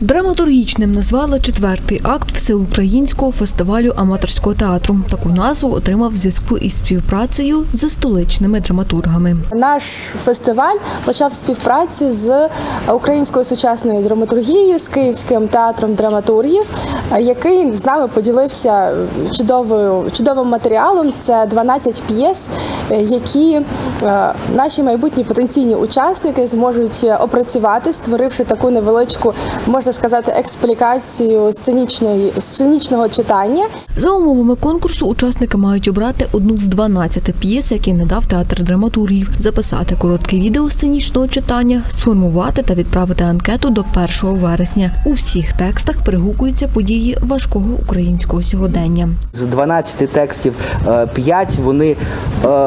Драматургічним назвали четвертий акт всеукраїнського фестивалю аматорського театру. Таку назву отримав в зв'язку із співпрацею з столичними драматургами. Наш фестиваль почав співпрацю з українською сучасною драматургією, з Київським театром драматургів, який з нами поділився чудовою чудовим матеріалом. Це 12 п'єс, які е, наші майбутні потенційні учасники зможуть опрацювати, створивши таку невеличку, можна сказати, експлікацію сценічної сценічного читання. За умовами конкурсу учасники мають обрати одну з 12 п'єс, які надав театр драматургів, записати коротке відео сценічного читання, сформувати та відправити анкету до 1 вересня. У всіх текстах перегукуються події важкого українського сьогодення. З 12 текстів 5 вони,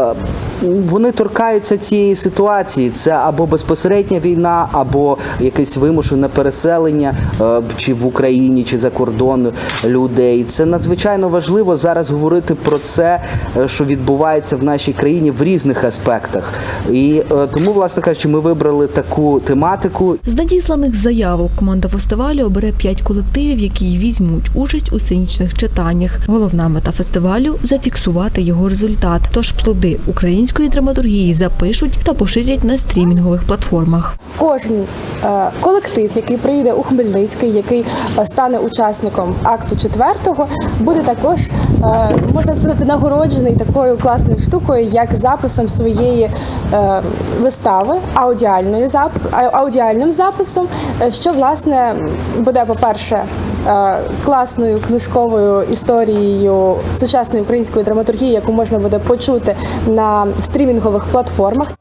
up вони торкаються цієї ситуації. Це або безпосередня війна, або якесь вимушене переселення е, чи в Україні, чи за кордон людей. Це надзвичайно важливо зараз говорити про це, е, що відбувається в нашій країні в різних аспектах. І е, тому, власне кажучи, ми вибрали таку тематику. З надісланих заявок команда фестивалю обере п'ять колективів, які візьмуть участь у сценічних читаннях. Головна мета фестивалю зафіксувати його результат. Тож плоди української драматургії запишуть та поширять на стрімінгових платформах. Кожен е, колектив, який приїде у Хмельницький, який е, стане учасником акту четвертого, буде також е, можна сказати нагороджений такою класною штукою, як записом своєї вистави, аудіальною зап... аудіальним записом, що власне буде, по-перше, е, класною книжковою історією сучасної української драматургії, яку можна буде почути на стрімінгових платформах.